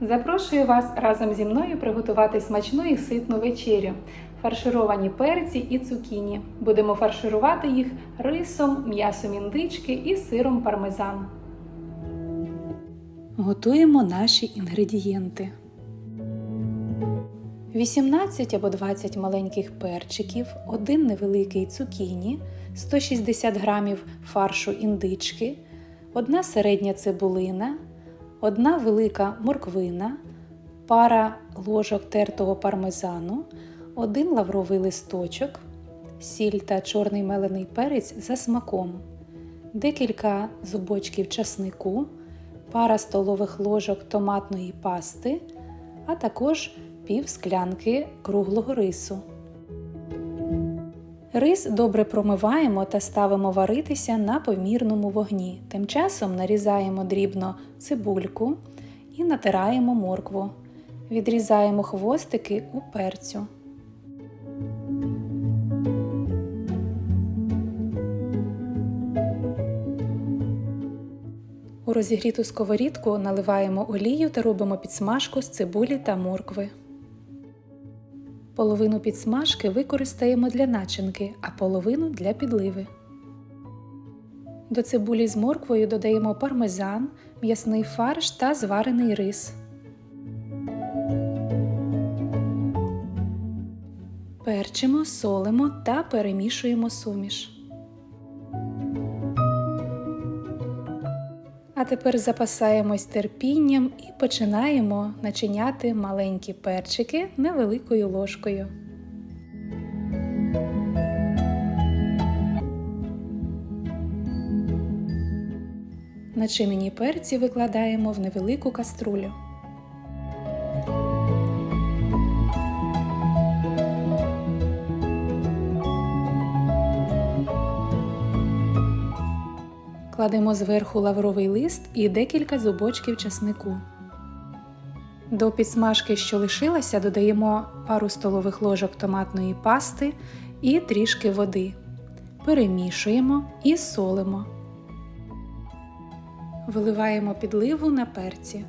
Запрошую вас разом зі мною приготувати смачну і ситну вечерю. Фаршировані перці і цукіні. Будемо фарширувати їх рисом, м'ясом індички і сиром пармезан. Готуємо наші інгредієнти. 18 або 20 маленьких перчиків, один невеликий цукіні, 160 грамів фаршу індички, одна середня цибулина, одна велика морквина, пара ложок тертого пармезану, один лавровий листочок, сіль та чорний мелений перець за смаком, декілька зубочків часнику, пара столових ложок томатної пасти, а також пів склянки круглого рису. Рис добре промиваємо та ставимо варитися на помірному вогні. Тим часом нарізаємо дрібно цибульку і натираємо моркву. Відрізаємо хвостики у перцю. У розігріту сковорідку наливаємо олію та робимо підсмажку з цибулі та моркви. Половину підсмажки використаємо для начинки, а половину для підливи. До цибулі з морквою додаємо пармезан, м'ясний фарш та зварений рис. Перчимо, солимо та перемішуємо суміш. А тепер запасаємось терпінням і починаємо начиняти маленькі перчики невеликою ложкою. Начинені перці викладаємо в невелику каструлю. Кладемо зверху лавровий лист і декілька зубочків часнику. До підсмажки, що лишилася, додаємо пару столових ложок томатної пасти і трішки води. Перемішуємо і солимо. Виливаємо підливу на перці.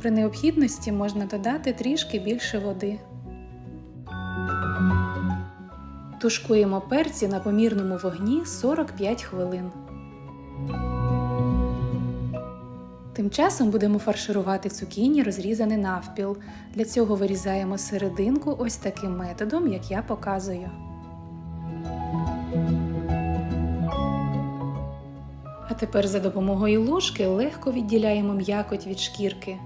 При необхідності можна додати трішки більше води. Тушкуємо перці на помірному вогні 45 хвилин. Тим часом будемо фарширувати цукіні, розрізане навпіл. Для цього вирізаємо серединку ось таким методом, як я показую. А тепер за допомогою ложки легко відділяємо м'якоть від шкірки.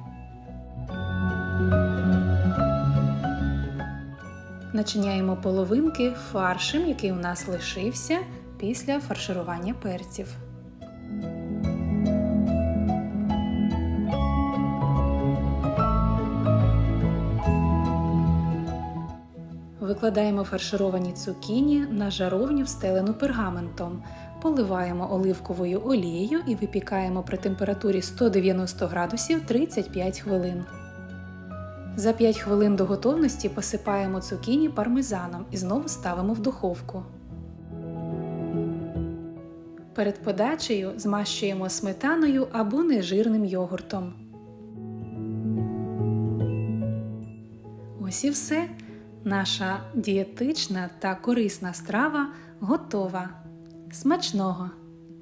Начиняємо половинки фаршем, який у нас лишився після фарширування перців. Викладаємо фаршировані цукіні на жаровню, встелену пергаментом, поливаємо оливковою олією і випікаємо при температурі 190 градусів 35 хвилин. За 5 хвилин до готовності посипаємо цукіні пармезаном і знову ставимо в духовку. Перед подачею змащуємо сметаною або нежирним йогуртом. Ось і все. Наша дієтична та корисна страва готова. Смачного!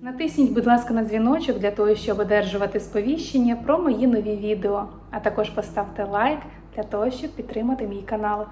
Натисніть, будь ласка, на дзвіночок для того, щоб одержувати сповіщення про мої нові відео, а також поставте лайк для того, щоб підтримати мій канал.